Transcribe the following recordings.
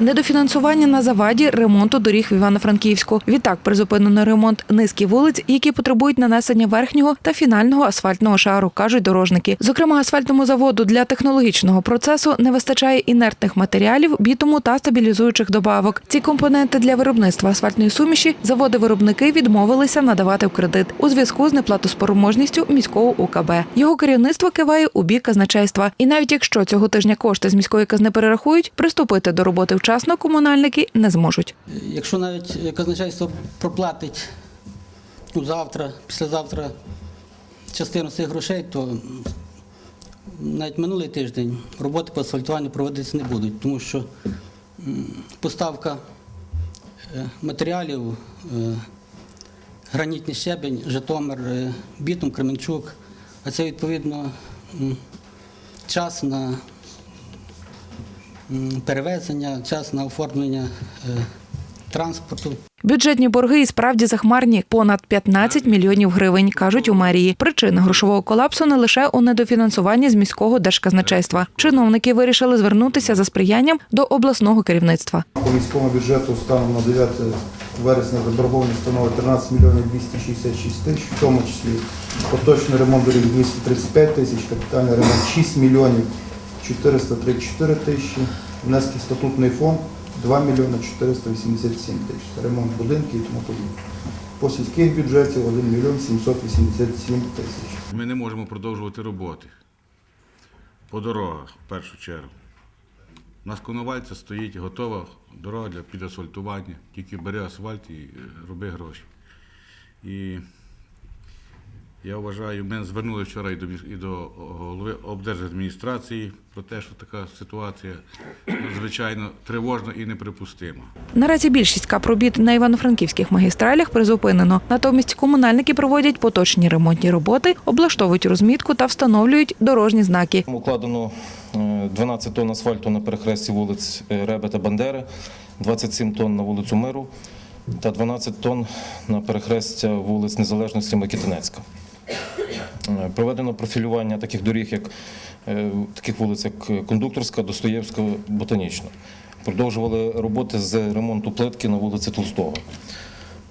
Недофінансування на заваді ремонту доріг в Івано-Франківську. Відтак призупинено ремонт низки вулиць, які потребують нанесення верхнього та фінального асфальтного шару, кажуть дорожники. Зокрема, асфальтному заводу для технологічного процесу не вистачає інертних матеріалів, бітуму та стабілізуючих добавок. Ці компоненти для виробництва асфальтної суміші заводи-виробники відмовилися надавати в кредит у зв'язку з неплатоспроможністю міського УКБ. Його керівництво киває у бік казначейства. І навіть якщо цього тижня кошти з міської казни перерахують, приступити до роботи вчасно комунальники не зможуть. Якщо навіть казначейство проплатить ну, завтра, післязавтра частину цих грошей, то навіть минулий тиждень роботи по асфальтуванню проводитися не будуть, тому що поставка е, матеріалів, е, гранітний щебень, Житомир, е, Бітум, Кременчук, а це відповідно час на перевезення, час на оформлення е, транспорту. Бюджетні борги і справді захмарні понад 15 мільйонів гривень, кажуть у мерії. Причина грошового колапсу не лише у недофінансуванні з міського держказначейства. Чиновники вирішили звернутися за сприянням до обласного керівництва. По міському бюджету станом на 9 вересня заборгованість становить 13 мільйонів 266 тисяч, в тому числі поточний ремонт доріг 235 тисяч, капітальний ремонт 6 мільйонів 434 тисячі, внески статутний фонд 2 мільйони 487 тисяч, ремонт будинків і тому подібне. По сільських бюджетів 1 мільйон 787 тисяч. Ми не можемо продовжувати роботи по дорогах в першу чергу. У нас Коновальця стоїть готова дорога для підасфальтування. Тільки бери асфальт і е, роби гроші. І я вважаю, ми звернули вчора і до, і до голови облдержадміністрації про те, що така ситуація надзвичайно тривожна і неприпустима. Наразі більшість капробіт на івано-франківських магістралях призупинено. Натомість комунальники проводять поточні ремонтні роботи, облаштовують розмітку та встановлюють дорожні знаки. Укладено е, 12 тонн асфальту на перехресті вулиць е, Реби та Бандери, 27 тонн на вулицю Миру та 12 тонн на перехрестя вулиць Незалежності Микитинецька. Е, Проведено профілювання таких доріг, як е, таких вулиць, як Кондукторська, Достоєвська, Ботанічна. Продовжували роботи з ремонту плитки на вулиці Толстого.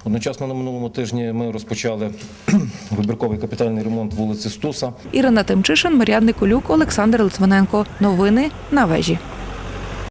Одночасно на минулому тижні ми розпочали вибірковий капітальний ремонт вулиці Стуса. Ірина Тимчишин, Мар'ян Николюк, Олександр Литвиненко. Новини на вежі.